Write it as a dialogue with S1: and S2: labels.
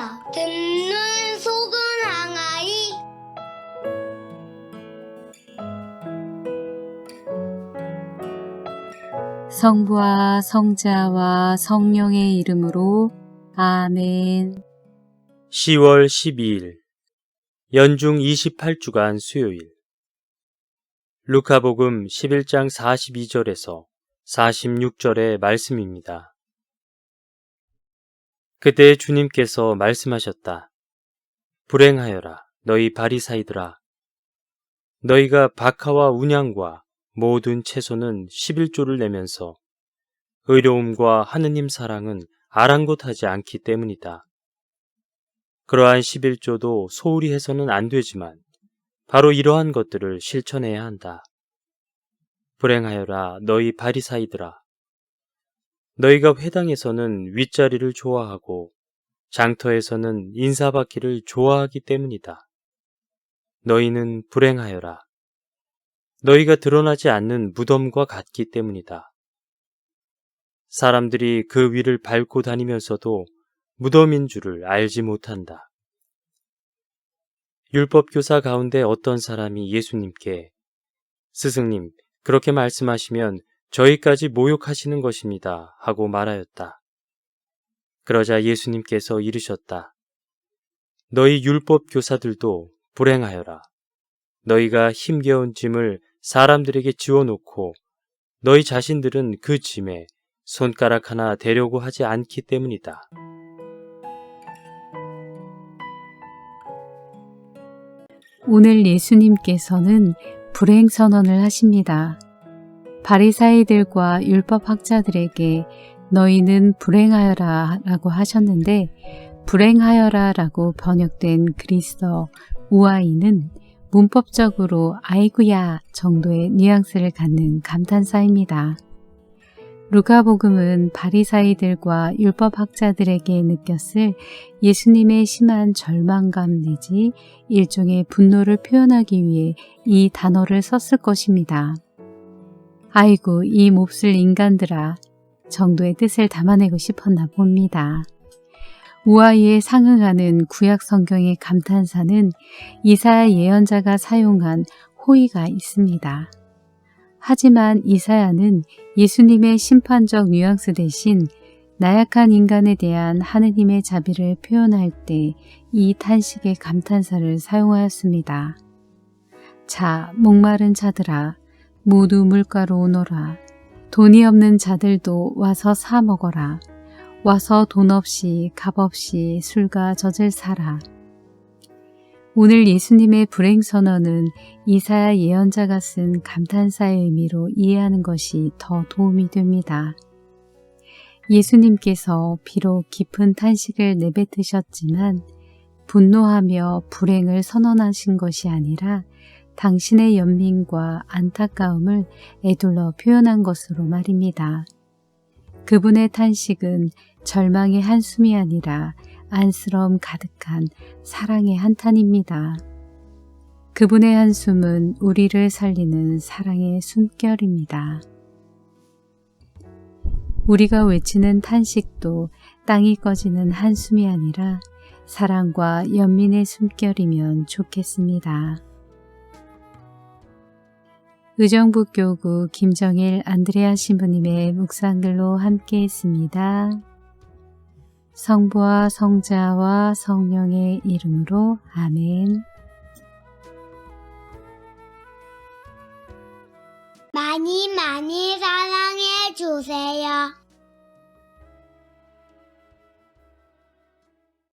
S1: 하여 듣는 속은 항아리
S2: 성부와 성자와 성령의 이름으로 아멘.
S3: 10월 12일 연중 28주간 수요일 루카복음 11장 42절에서 46절의 말씀입니다. 그때 주님께서 말씀하셨다. 불행하여라 너희 바리사이들아 너희가 박하와 운양과 모든 채소는 11조를 내면서 의로움과 하느님 사랑은 아랑곳하지 않기 때문이다. 그러한 11조도 소홀히 해서는 안 되지만 바로 이러한 것들을 실천해야 한다. 불행하여라 너희 바리사이들아 너희가 회당에서는 윗자리를 좋아하고 장터에서는 인사받기를 좋아하기 때문이다. 너희는 불행하여라. 너희가 드러나지 않는 무덤과 같기 때문이다. 사람들이 그 위를 밟고 다니면서도 무덤인 줄을 알지 못한다. 율법교사 가운데 어떤 사람이 예수님께 스승님, 그렇게 말씀하시면 저희까지 모욕하시는 것입니다. 하고 말하였다. 그러자 예수님께서 이르셨다. 너희 율법 교사들도 불행하여라. 너희가 힘겨운 짐을 사람들에게 지워놓고 너희 자신들은 그 짐에 손가락 하나 대려고 하지 않기 때문이다.
S2: 오늘 예수님께서는 불행 선언을 하십니다. 바리사이들과 율법학자들에게 너희는 불행하여라 라고 하셨는데 불행하여라 라고 번역된 그리스어 우아이는 문법적으로 아이구야 정도의 뉘앙스를 갖는 감탄사입니다. 루가복음은 바리사이들과 율법학자들에게 느꼈을 예수님의 심한 절망감 내지 일종의 분노를 표현하기 위해 이 단어를 썼을 것입니다. 아이고 이 몹쓸 인간들아 정도의 뜻을 담아내고 싶었나 봅니다. 우아이에 상응하는 구약 성경의 감탄사는 이사야 예언자가 사용한 호의가 있습니다. 하지만 이사야는 예수님의 심판적 뉘앙스 대신 나약한 인간에 대한 하느님의 자비를 표현할 때 이 탄식의 감탄사를 사용하였습니다. 자, 목마른 자들아, 모두 물가로 오너라. 돈이 없는 자들도 와서 사 먹어라. 와서 돈 없이 값 없이 술과 젖을 사라. 오늘 예수님의 불행 선언은 이사야 예언자가 쓴 감탄사의 의미로 이해하는 것이 더 도움이 됩니다. 예수님께서 비록 깊은 탄식을 내뱉으셨지만 분노하며 불행을 선언하신 것이 아니라 당신의 연민과 안타까움을 애둘러 표현한 것으로 말입니다. 그분의 탄식은 절망의 한숨이 아니라 안쓰러움 가득한 사랑의 한탄입니다. 그분의 한숨은 우리를 살리는 사랑의 숨결입니다. 우리가 외치는 탄식도 땅이 꺼지는 한숨이 아니라 사랑과 연민의 숨결이면 좋겠습니다. 의정부 교구 김정일 안드레아 신부님의 묵상글로 함께 했습니다. 성부와 성자와 성령의 이름으로 아멘.
S1: 많이 많이 사랑해 주세요.